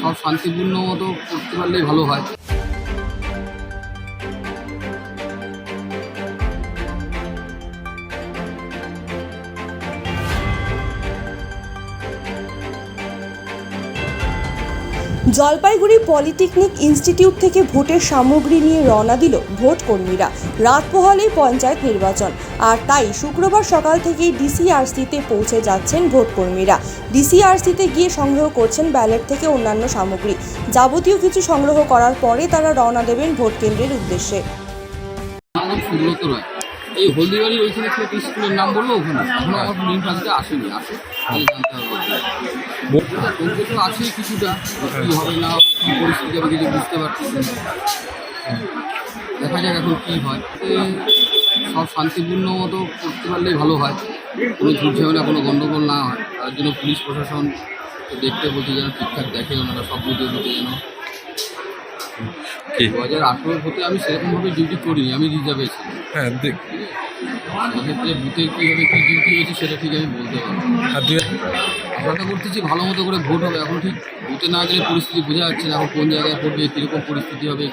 সব শান্তিপূর্ণ মতো করতে পারলেই ভালো হয়। জলপাইগুড়ি পলিটেকনিক ইনস্টিটিউট থেকে ভোটের সামগ্রী নিয়ে রওনা দিল ভোট কর্মীরা রাত পোহালেই পঞ্চায়েত নির্বাচন। আর তাই শুক্রবার সকাল থেকেই ডিসিআরসিতে পৌঁছে যাচ্ছেন ভোটকর্মীরা। ডিসিআরসিতে গিয়ে সংগ্রহ করছেন ব্যালট থেকে অন্যান্য সামগ্রী। যাবতীয় কিছু সংগ্রহ করার পরে তারা রওনা দেবেন ভোট কেন্দ্রের উদ্দেশ্যে। এই হলদিবাড়ির ওইখানে স্কুলের নাম বলল ওখানে? আমার আসেনি, আসে। তাহলে জানতে হবে। তো কিছুটা, কী হবে না কী পরিস্থিতি কিছু বুঝতে পারছি দেখা যাক এখন কী হয়। সব শান্তিপূর্ণ মতো করতে পারলেই ভালো হয়। কোনো ঝুট ঝামেলা কোনো গণ্ডগোল না হয়। তার জন্য পুলিশ প্রশাসন দেখতে বলছে যেন ঠিকঠাক দেখে ওনারা সব বুঝে বুঝে যেন দু হাজার আঠেরোর হতে আমি সেরকমভাবে ডিউটি করিনি আমি রিজার্ভে ছিলাম হ্যাঁ দেখ। সেক্ষেত্রে বুথে কীভাবে কী ডিউটি হয়েছে সেটা ঠিক আমি বলতে পারব আশাটা করতেছি ভালো মতো করে ভোট হবে। এখন ঠিক বুথে না গেলে পরিস্থিতি বোঝা যাচ্ছে না এখন কোন জায়গায় ভোট হবে কীরকম পরিস্থিতি হবে।